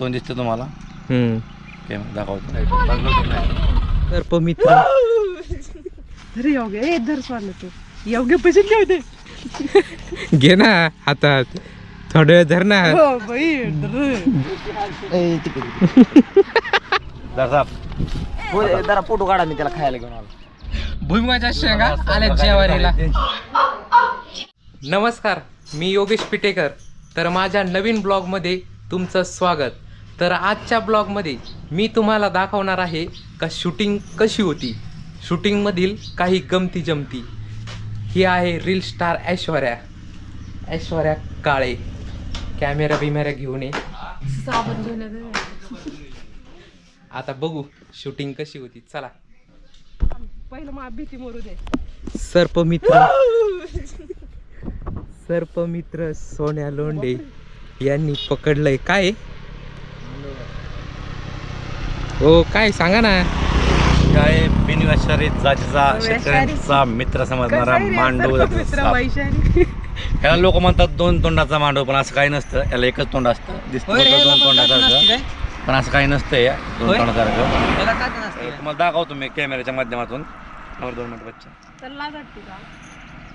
तोंड दिसते तुम्हाला? हम्म. कॅमेरा दाखवतो. तर मित्र. अरे योग्य ए धर स्वारलं तू. योग्य पैसे घे ना हातात. थोडं वेळ धर ना. हो बाई धर. जरा फोटो काढा मी त्याला खायला घेऊन आलो. भुईमुगाच्या शेंगा आल्या जेवारीला नमस्कार मी योगेश पिटेकर. तर माझ्या नवीन ब्लॉगमध्ये तुमचं स्वागत. तर आजच्या ब्लॉगमध्ये मी तुम्हाला दाखवणार आहे का शूटिंग कशी होती. शूटिंगमधील काही गमती जमती. ही आहे reel star Aishwarya. Aishwarya Kale. Camera बिमेरा घेऊन ये. आता बघू शूटिंग कशी होती. चला. पहिलं मा भीती मरू दे. सर्पमित्र सर्पमित्र सोन्या लोंडे यांनी पकडलंय. काय? हो काय सांगा ना. काय बिनव्याचारी जातीचा शेतकऱ्यांचा मित्र समजणारा मांडव मित्र वैशाली. याला लोक म्हणतात दोन तोंडाचा मांडव पण असं काही नसतं. याला एकच तोंड असतं. दिसतं दोन तोंडासारखं पण असं काही नसतं या दोन तोंडासारखं तुम्हाला दाखवतो मी कॅमेऱ्याच्या माध्यमातून. और दोन मिनिट बच्चा. तर लाज वाटते का?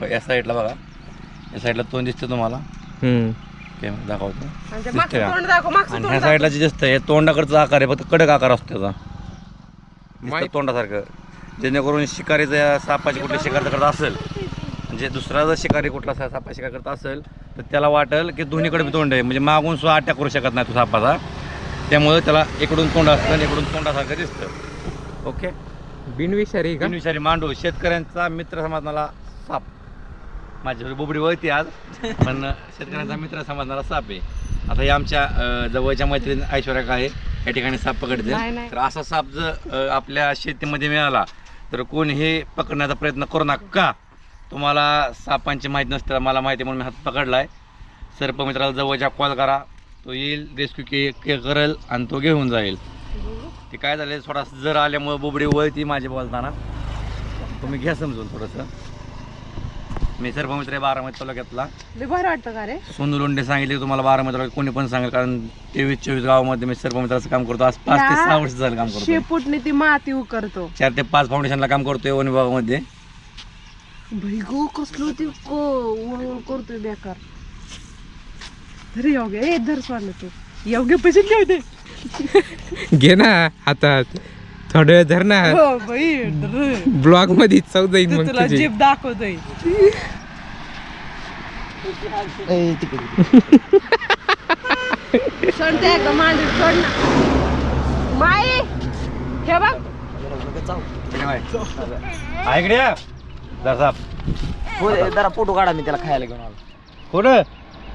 ब- या साईडला बघा. या साईडला तोंड दिसतं तुम्हाला. दाखवतो. आणि ते दिसतंय. मागचं का? तोंड दाखव मागचं आणि तोंड ह्या दाखव. साईडला जे दिसतं हे तोंडाकडचा आकार आहे फक्त कडक आकार असतो त्याचा. दिसतं माहित- तोंडासारखं. जेणेकरून शिकारीचं या सापाची कुठली शिकार जर करत असेल म्हणजे दुसरा जर शिकारी कुठला सा- सापा शिकार करत असेल तर त्याला वाटेल की दोन्हीकडे बी तोंड आहे. म्हणजे मागून सुद्धा अटॅक करू शकत नाही तो सापाचा. त्यामुळे त्याला इकडून तोंड असतं आणि इकडून तोंडासारखं दिसतं. ओके? बिनविषारी का? बिनविषारी मांडू. शेतकऱ्यांचा मित्र समाजाला साप. माझ्याकडे बोबडी वळती आज. पण शेतकऱ्यांचा मित्र समाजाला साप आहे. आता या आमच्या अं, जवळच्या मैत्रीण ऐश्वर्या काय या ठिकाणी साप पकडते नाही, नाही. तर असा साप जर अं, आपल्या शेतीमध्ये मिळाला तर कोण हे पकडण्याचा प्रयत्न करू नका. का? तुम्हाला सापांची माहिती नसते मला माहिती म्हणून मी हात पकडलाय. सर्पमित्राला जवळच्या कॉल करा. तो येईल रेस्क्यू के के करेल आणि तो घेऊन जाईल. ते काय झालं थोडा जर आल्यामुळे बोबडी वळती माझे बोलताना. तुम्ही घ्या समजून थोडंसं. मी सर्पमित्र आहे बारामती तालुक्यातला. लय भारी वाटतं का रे? सोनू लोंढे सांगितले की तुम्हाला बारामती तालुक्यात कोणी पण सांगेल कारण तेवीस चोवीस गावामध्ये मी सर्पमित्राचं काम करतो. आज पाच ते सहा वर्ष झालं काम करतो शेपूटने ती माती उकरतो. चार ते पाच फाउंडेशनला काम करतोय वन विभागामध्ये भाई गो कसलो ती को वळवळ करतोय बेकार. अरे योग्य ए धर तू. योग्य पैसे घेऊ दे घे ना हातात. थोडं वेळ धर ना. हो बाई धर. ब्लॉगमध्ये चव जाईल ते मग तुला तुझी. दाखवतोय. का सोड ना. हे बघ. ऐकडे जरा फोटो काढा मी त्याला खायला घेऊन आलो. कुठं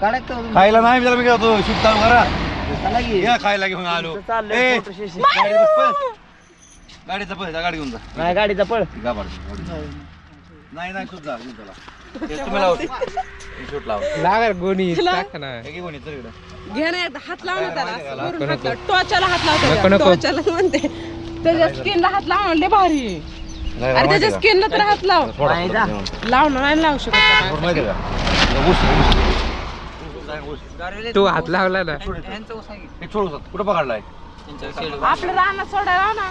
काढायचं खायला नाही मी त्याला मी घेतो. शूट चालू करा. या खायला घेऊन आलो. चाललंय photo session. गाडीचा पळ, जा गाडी घेऊन जा नाही गाडीचा पळ. नाही नाही तूच जा घेऊन त्याला हे तुम्ही लावा. हे शूट लावा लागा गोणी तुला? टाक ना हे घे कोणी, चल इकडं. घे ना एकदा हात लाव ना त्याला वरून नको, हात लाव. टोचाला हात नको, लावतो नको. टोचाला म्हणते त्याच्या स्किनला हात लाव भारी अरे त्याच्या? स्किनला तर हात लाव नाही जा. लाव ना नाही लावू शकत त्याला. तू हात लावला ना हे. कुठं पकडलाय आपलं राहणं सोडायला ना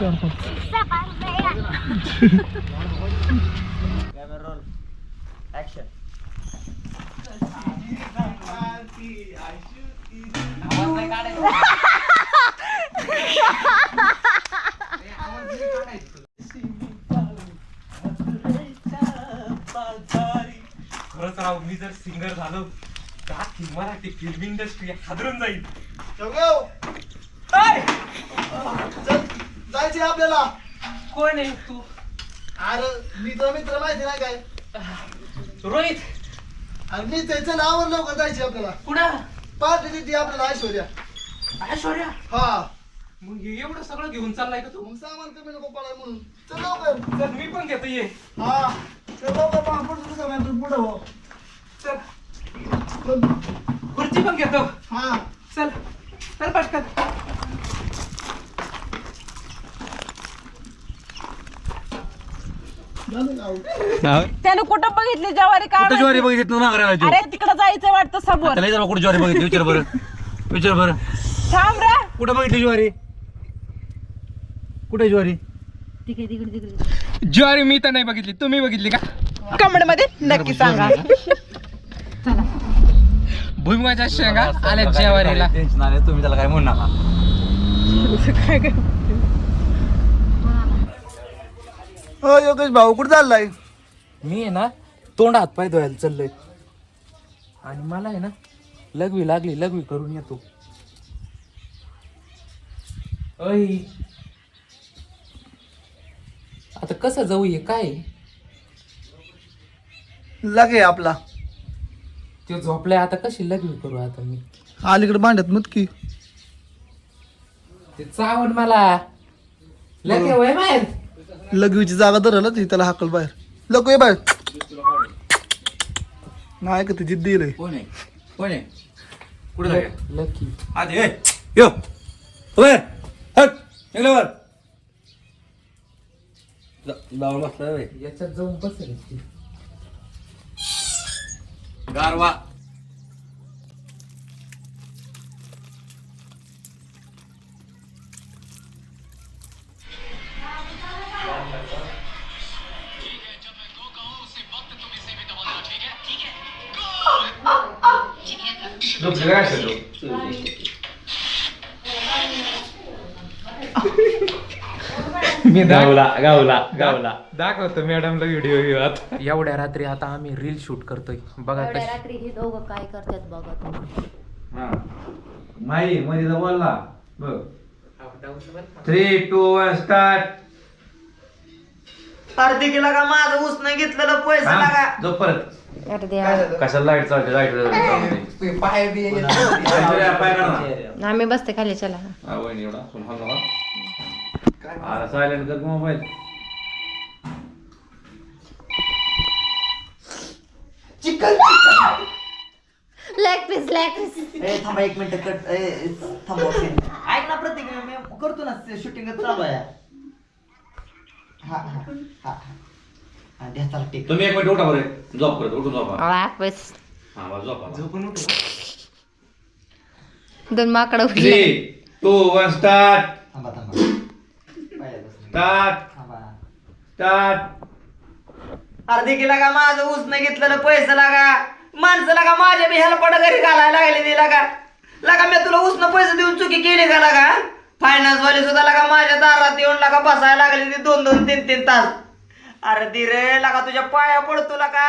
जा. गिरमिळा- गाडी खरंच राव मी जर सिंगर झालो तर मराठी फिल्म इंडस्ट्री हादरून जाईल जायचे आपल्याला? कोण आहे तू? अरे मित्र मित्र माहिती नाही काय. रोहित. अरे मी त्याचं नावावर लवकर जायचे आपल्याला. कुणा? पार्टी देते आपल्याला ऐश्वर्या. ऐश्वर्या? हा. मग हे एवढं सगळं घेऊन चाललाय का तू? मग सामान कमी नको पडाय म्हणून. चल लवकर. चल मी पण घेतो ये. हा. चल लवकर पापड तुझं सामान तू पुढं हो. चल. चल. खुर्ची पण घेतो. हा. चल. चल पटकन झालं का? त्याने कुठं बघितली ज्वारी कुठं ज्वारी काय बघितली तू नांगरायला अरे तिकडं जायचं वाटतं समोर. त्याला जरा कुठं ज्वारी बघितली? विचार बरं. विचार बरं. थांब रे. कुठं बघितली ज्वारी? कुठे ज्वारी? ज्वारी मी तर नाही बघितली. तुम्ही बघितली का? कमेंटमध्ये नक्की सांगा. भुईमुगाच्या शेंगा आल्या ज्वारीला. टेन्शन आले तुम्ही त्याला काय म्हणू नका. काय काय हो योगेश भाऊ कुठं चाललाय? मी आहे ना तोंड हात पाय धुवायला चाललोय. आणि मला आहे ना लघवी लागली लघवी करून येतो. अय. आता कसं जाऊ हे काय लागे आपला. ते झोपलाय आता कशी लघवी करू आता मी? अलीकडे भांडत मत की ते चावण मला. लगे वय बाहेर लगवीची जागा धरलं ती त्याला हाकल बाहेर. लग ये बाहेर. नाही का ती जिद्दी लय. कोण आहे? कोण आहे? कुठे जाऊया लकी. आधी ए यो. वर हट. निघलं वर. जा- जाऊन बसलाय बे. याच्यात जाऊन बसेल. गारवा. मी गावला गावला गावला दाखवतो मॅडमला व्हिडिओ आता. एवढ्या रात्री आता आम्ही रील शूट करतोय. बघा एवढ्या कशी रात्री हे दोघं काय करतात बघा तुम्ही. हा. माई मध्ये तर बोलला बघ. थ्री टू वन स्टार्ट अर्धी किलो का? माझं ऊस नाही घेतलेलं पैसा लागा. जो परत. कशाला लाइट चालते? लाइट पाय बी आम्ही बसते खाली चला. सायलेंट कर mobile? Leg piece leg piece ए थांबा एक मिनिट कट. ए थांबा ऐक ना प्रत्येक मी करतो ना शूटिंग चालू आहे. हा हा हा हा. द्या चला टेक तुम्ही एक मिनिट उठा बरं. झोप करत उठून झोपा. लेग झोपा दोन माकडं थ्री उठले टू वन स्टार्ट थांबा थांबा. पहिल्यापासून. स्टार्ट थांबा. स्टार्ट अर्धी किलो का माझं? ऊस नाही घेतलेलं पैसा लागा. माणसं लागा माझ्या बी ह्याला पड घरी घालायला लागले ते लागा. लागा मी तुला उसनं पैसे देऊन चुकी केली का लागा? फायनान्स वाले सुद्धा लागा माझ्या दारात येऊन लागा बसायला लागले ते दोन दोन तीन तीन तास. अरे रे लागा तुझ्या पाया पडतो लागा.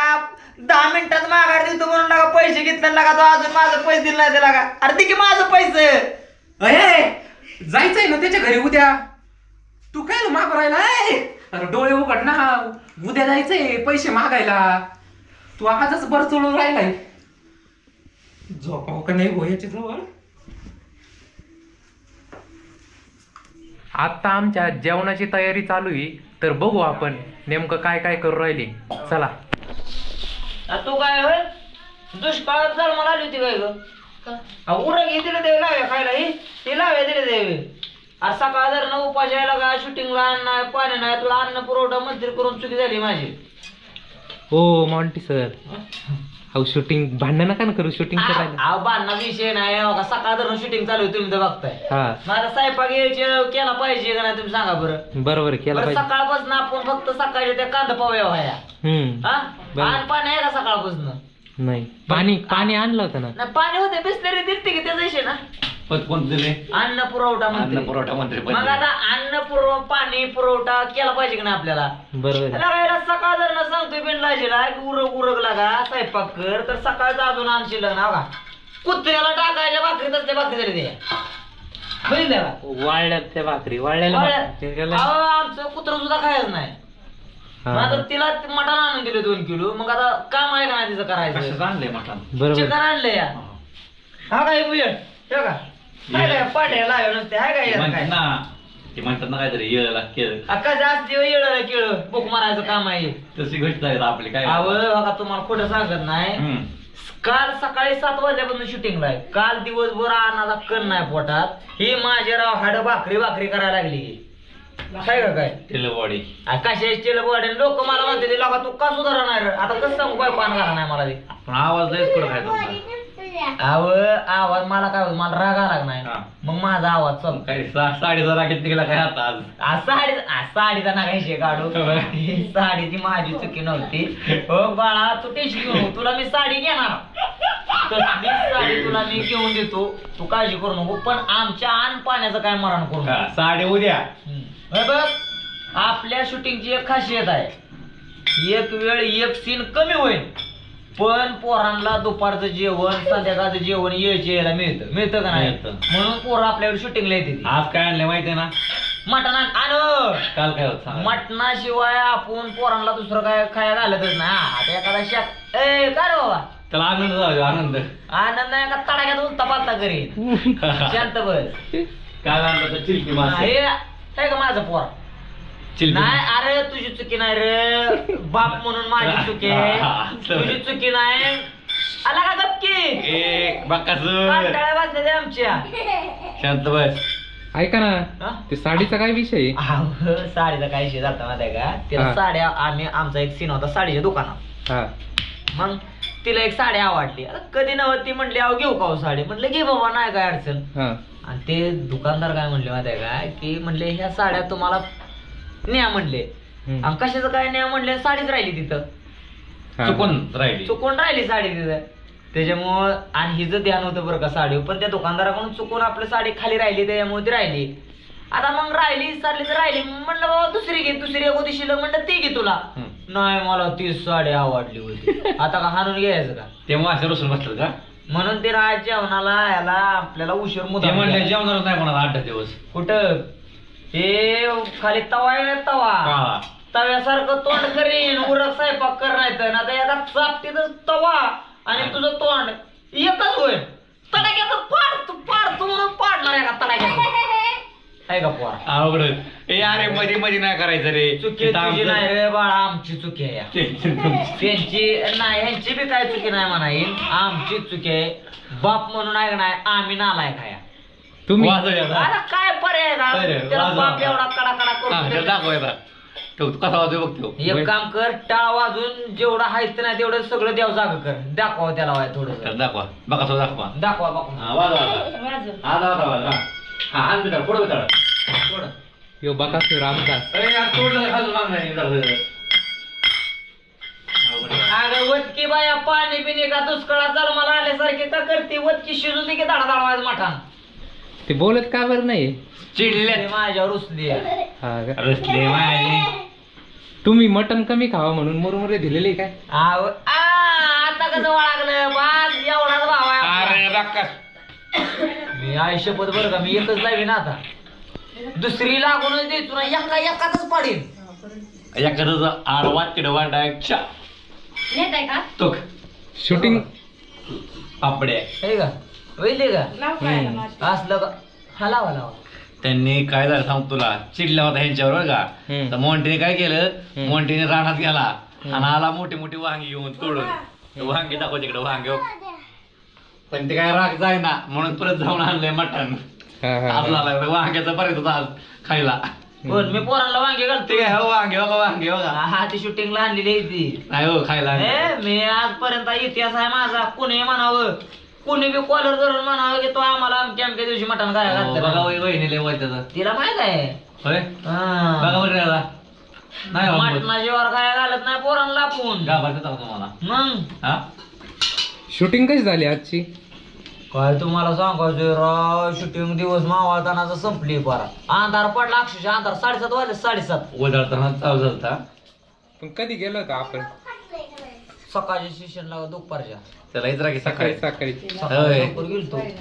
दहा मिनिटात माघार देतो म्हणून लागा पैसे घेतले लागा तो अजून माझं पैसे दिले नाही ते लागा. अरे दे की माझं पैसे. अरे जायचंय ना त्याच्या घरी उद्या. तू काय माग राहिला? अरे डोळे उघड ना. उद्या जायचंय पैसे मागायला. तू आजच बर चोळून राहिलाय. झोपाव का नाही हो याच्या जवळ आता आमच्या जेवणाची तयारी चालू आहे. तर बघू आपण नेमकं काय काय करू राहिले. चला. तू काय होय? दुष्काळात जर मला आली होती काय ग? उरग हे दिले देवे लाव्या खायला ही? ते लाव्या दिले देवे. आज सकाळ जर न उपास यायला का शूटिंगला अन्न नाही पाणी नाही तुला अन्न पुरवठा मंत्री करून चुकी झाली माझी. हो मॉन्टी सर अहो शूटिंग भांडण नका ना करू शूटिंग करायला. अहो बांधणा विषय नाही अहो का सकाळ जर शूटिंग चालू आहे तुम्ही तर बघताय. हा. माझा स्वयंपाक यायचे केला पाहिजे का नाही तुम्ही सांगा बरं. बरोबर केला बरं पाहिजे. सकाळपासून आपण फक्त सकाळच्या त्या कांदा पाव्या व्हाया हम्म. हा? बरं. आणि पाणी आहे का सकाळपासून? नाही. पाणी पाणी आणलं होतं ना. नाही पाणी होते बिस्लरी दिसते की त्याचा विषय ना? पद कोण दिले अन्न पुरवठा अन्न मंत्री पुरवठा मंत्री मग पद आता अन्न पुरव पाणी पुरवठा केला पाहिजे की नाही आपल्याला? बरोबर आहे. लागायला सकाळ जर ना सांगतोय बिनलाजीला की उरग उरग लागा स्वयंपाक कर तर सकाळचं अजून आणशील ना का? कुत्र्याला टाकायच्या भाकरीत असते भाकरी तरी बघितलं का? वाळल्यात त्या भाकरी भाकरी. अहो, आमचं कुत्र सुद्धा खायचं नाही. हा. मग आता तिला मटण आणून दिले दोन किलो मग आता काम आहे का नाही तिचं करायचं? कशाचं आणलंय मटण? बरोबर. चिकन आणलं या. हा. काय बुजट ठेव का काय काय पाठ्या लावे नसते हाय काय ते याला म्हणतात काय ना ते म्हणतात ना काहीतरी येळला केळ अक्का जास्त येळ केळ बुक मारायचं काम आहे तशी गोष्ट आहेत आपली काय बघा तुम्हाला खोटं सांगत नाही हम्म. काल सकाळी सात वाजल्यापासून शूटिंगला आहे काल दिवसभर अन्नाला कण नाही पोटात ही माझे राव हाड भाकरी भाकरी करायला लागली काय का काय लोक मला म्हणते ते लोका तू का सुधारणार आता कसं सांगू काय पान घाला नाही मला ते पण आवाज लयच कुठं तुमचा आव आवाज मला काय होतं, मला राग आला नाही? हा. मग माझा आवाज चल. काय सा- साडेचा राखेत निघाला काय आता आज? आ, साडी आ, साडीचा ना काही काढू? ही. साडीची माझी चुकी नव्हती. हो बाळा तू टेन्शन घेऊ नको. तुला मी साडी घेणार. तसली साडी तुला मी घेऊन देतो. तू काळजी करू नको. पण आमच्या आण पाण्याचं काय मरण करू नको. हा, साडे उद्या. हम्म. हे बघ आपल्या शूटिंगची एक खासियत आहे. एक वेळ एक सीन कमी होईल. पण पोरांना दुपारचं जेवण संध्याकाळचं जेवण यायचे यायला मिळतं. मिळतं का नाही? मिळतं. म्हणून पोरं आपल्याकडे शूटिंगला येते आज काय आणलं माहितीये ना? मटण आण आण. काल काय होत सांगा. मटणाशिवाय आपण पोरांना दुसरं काय खायला घालतच ना आता एखादा शाक ए काय रे बाबा? त्याला आनंद जाऊ दे, आनंद. आनंद नाही का तडाख्यात उलता पालता करीन. शांत बस. काल आणलं तर चिलकी हे मासे हे का माझं पोर? नाही अरे तुझी चुकी नाही रे. बाप म्हणून माझी चुकी आहे. तुझी चुकी नाही. आला का गपकी? आमच्या. शांत बस. ऐका ना हा? ते साडीचा काय विषय? आहे? अहो, साडीचा काय विषय झाला माहिती आहे का? तिला हा. साड्या आम्ही आमचा एक सीन होता साडीच्या दुकानात. हा. मग तिला एक साडी आवडली. कधी नव्हती ती म्हटली अहो घेऊ का हो साडी? म्हटलं घे बाबा नाही काय अडचण. हा. आणि ते दुकानदार काय म्हणले माहिती आहे का? की म्हणले ह्या साड्या तुम्हाला न्या म्हणले. हम्म. आणि कशाचं काय न्या म्हणले? साडीच राहिली तिथं. हा. चुकून राहिली. चुकून राहिली साडी तिथं. त्याच्यामुळं आणि हिचं ध्यान होतं बरं का साडीवर. पण त्या दुकानदाराकडून चुकून आपली साडी खाली राहिली त्याच्यामुळे ती राहिली. आता मग राहिली सारली तर राहिली. म्हणलं बाबा दुसरी घे दुसरी एक होती शिल्लक. म्हणलं ती घे तुला. हम्म. नाही मला ती साडी आवडली होती. आता का हाणून घ्यायचं का? ते मासे रुसून बसतात का? म्हणून ते राज जेवणाला याला आपल्याला उशीर ते मुद्दा म्हणले जेवणारच नाही कोणाला आठ दहा दिवस. कुठं? हे खाली तवा आहे ना तवा. काळा तव्यासारखं तोंड करीन उरक स्वयंपाक कर नाही तर आता एका चापटीतच तवा आणि तुझं तोंड एकच होईल. तडाख्यात पाडतो पाडतो म्हणून पाडणार एका आहे का पोरा? अवघड. ए अरे मध्ये मध्ये नाही करायचं रे. चुकी इथं तुझी आमचं- नाही रे बाळा आमची चुकी आहे. या. टेन्शन तुमचं. त्यांची नाही ह्यांची बी काय चुकी नाही म्हणा येईल आमची चुकी आहे. बाप म्हणून आहे का नाही आम्ही नालायक आहे. तुम्ही? काय पर्याय का बरं, त्याला वाजव. बाप आता. एवढा कडा कडा हा, करून त्याला दाखव आता. तो कसा वाजव बघतो एक काम कर टाळ वाजून जेवढं हायत नाही तेवढं सगळं देव जाग कर. दाखवा त्याला वाय थोडं. दाखवा. बघा तो दाखवा. दाखवा बापू हा वाजव आता. हा दाखवा वाजव. हा हात बिटाळ पुढं बिटाळ थोडं यो बकासूर आमचा अरे यार तोडलं खालून मागं नाही झालं. अवघड आहे. अगं वतकी बाया पाणी पिणे का दुष्काळात जल मला आल्यासारखे का करते? वतकी शिजू दे की दाडा दाडा वाज मठान. ते बोलत का बरं नाही चिडले. माझ्यावर हा का? रसले माझे. तुम्ही मटन कमी खावा म्हणून मुरमुरे दिलेले काय? आव आ, आता कसं वळागलं? बाज एवढाच भाव आहे आपला. अरे बाक्का मी शपथ बरं का मी एकच लावीन आता. दुसरी लागूनच दे तुला एका एकातच पाडीन. एखादं आडवा तिडवा नेत आहे का? तो. शूटिंग हे का? वैले का? हम्म. असलं का? हा लावा लावा. त्यांनी काय झालं सांग तुला? चिडला होता ह्यांच्यावर बरं का? हम्म. तर मोंटीने काय केलं? हम्म. मोंटीने रानात गेला आणि आला मोठी मोठी वांगी घेऊन तोडून. वांगी दाखव तिकडे वांगे पण ते काय राग जाय ना म्हणून परत जाऊन आणलंय मटण. हा, हा, आज हा. वांग्याचा बरेच होता आज खायला. पण मी पोरांना वांगे घालतो. ते काय हो वांगे बघा वांगे बघा हा ती शूटिंगला आणलेली आहे ती. नाही हो खायला ए, मी आजपर्यंत इतिहास आहे माझा. कुणी म्हणावं? कुणी बी कॉलर धरून म्हणावं की तो आम्हाला अमक्या अमक्या दिवशी मटण काय बघा घातलं वही- वहिनीले वय त्याचं. तिला माहीत आहे. होय? हा. बघा बरं दादा नाही हो, बोलत. मटणाशिवाय काय घालत नाही पोरांना आपण घाबरतात अहो तुम्हाला? मग? हा? शूटिंग कशी झाली आजची? काय तुम्हाला सांगायचं राव शूटिंग दिवस मावळतानाच संपली परा. अंधार पडला अक्षरशः अंधार. साडेसात वाजले साडेसात. वजाळताना चालू झालता. पण कधी गेलो होतो आपण? सकाळच्या सेशनला दुपारच्या. त्याला इतरा की सकाळी. सकाळी होय.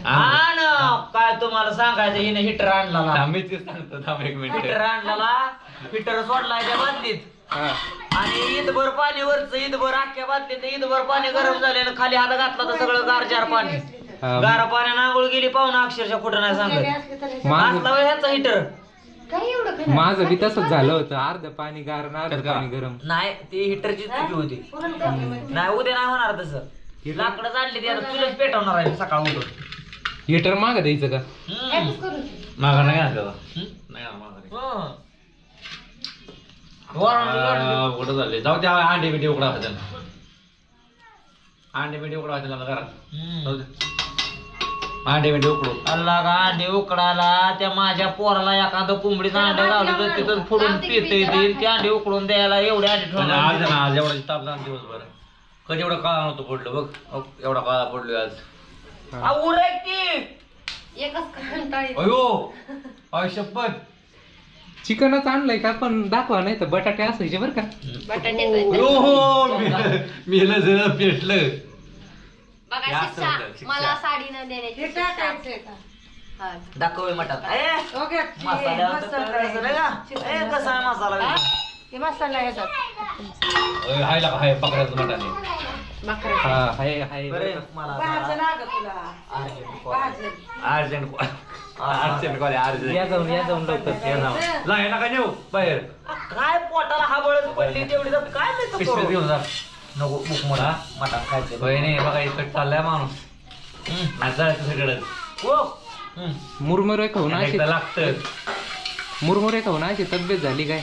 हा. ना काय तुम्हाला सांगायचं हिने हिटर आणला मी तेच सांगतो थांब एक मिनिट. हिटर आणला हिटर सोडलाय त्या बादलीत. हा. आणि ईदभर पाणी वरच ईदभर अख्ख्या बादलीत ईदभर पाणी गरम झाले आणि खाली हात घातला तर सगळं गारजार पाणी. हा. गारा पाण्यानं आंघोळ गेली पाहुणा अक्षरशः कुठं नाही सांगत. माझं असला वेळ ह्यांचा हिटर. माझं बी तसंच झालं होतं. अर्ध पाणी गार आणि अर्ध पाणी गरम. नाही ती हिटरची चुकी होती. नाही उद्या नाही होणार तसं. लाकडं तुलाच पेटवणार आहे सकाळ उठून. हिटर माग द्यायचं का? मागा नाही घातलं का? नाही मागं. हं. आ, कुठं झाले जाऊ द्या अंडे बिंडे उकडा होत्या अंडे बिंडे उकडा होत्या ना घरात. हं. जाऊ दे. अंडे बिंडे उकडू. अल्ला का अंडे उकडायला त्या माझ्या पोराला एखादं कोंबडीचं अंडे गावलं तर तिथं फोडून पित येतील ते अंडे उकडून द्यायला एवढे अंडे म्हणजे आज ठेवणार ना आज एवढा दिवसभर. कधी एवढा काळा नव्हतं पडलं बघ. अहो, एवढा काळा पडलोय आज. उरक की! एकच कंटाळी. अयो! अय शपथ. चिकनच आणलंय का? पण दाखवा नाही तर बटाटे असायचे बरं का. बटाट्याचं अयो हो मी जरा पेटलं. बघा हे असं शिक्षा. होतं, शिक्षा. मला साडी न देण्याची शिक्षा. हा. दाखव मटात. ए मसाल्यावर तर करायचं नाही का? ए, कसा आहे मसाला हे? मसाला अय, हाय पकडायचं मटाने. हा हाय हाय. बरे मला अर्जंट अर्जंट कॉल. अर्जंट या जाऊन या जाऊन लवकर. या जाऊ. जा. हे नका नेऊ. बाहेर. काय पोटाला हाबळच पडली तेवढी तर काय नाही तर पिशवीत करू? घेऊन जा. नको बुक मोठा मटण खायचं बहिणी बघा इकडे चाललाय माणूस. हम्म. नाही जायचं सगळं. हो. हम्म. मुरमुरे खाऊन अशी एकदा लागतं. मुरमुरे खाऊन अशी तब्येत झाली काय?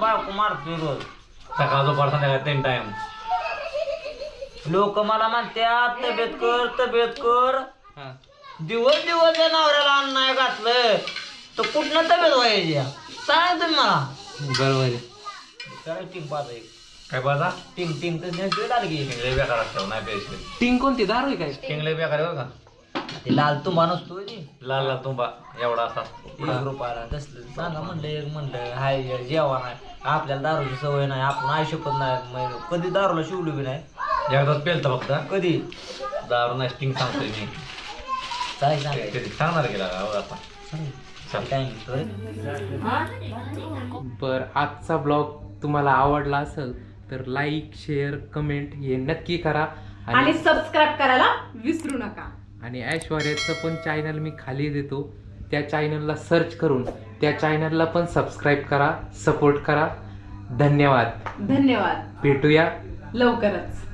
बायको रोज सकाळ दुपार संध्याकाळ तीन टाइम लोक मला म्हणतात तब्येत कर तब्येत कर. हा. दिवस दिवस या नवऱ्याला अन्न नाही घातलं तर कुठनं तब्येत व्हायची सांग तुम्ही मला. बरोबर आहे. काय टिंग पाच एक काय बाजा? टिंग टिंग तर आली की. बेकार असतो नाही प्यायचे टिंग कोणती? दारू आहे काय? टिंगले बेकार आहे बघा ते लाल तुंबा नसतो ती लाल लाल तुंबा एवढा असा. असतो एक रुपयाला तसलं. सांगा म्हणलं एक म्हणलं हाय जेवण आहे. आपल्याला दारूची सवय नाही आपण आई शकत नाही मग कधी दारूला शिवलो बी नाही. एकदाच पेलतं फक्त. कधी? दारू नाही स्टिंग सांगतोय मी. काय सांगायचं कधी सांगणार गेला का? आता. बर आजचा ब्लॉग तुम्हाला आवडला असेल तर लाईक शेअर कमेंट हे नक्की करा. आणि आणि सबस्क्राईब करायला विसरू नका. आणि ऐश्वर्याचं पण चॅनल मी खाली देतो. त्या चॅनलला सर्च करून त्या चॅनलला पण सबस्क्राईब करा सपोर्ट करा. धन्यवाद. धन्यवाद. भेटूया. लवकरच.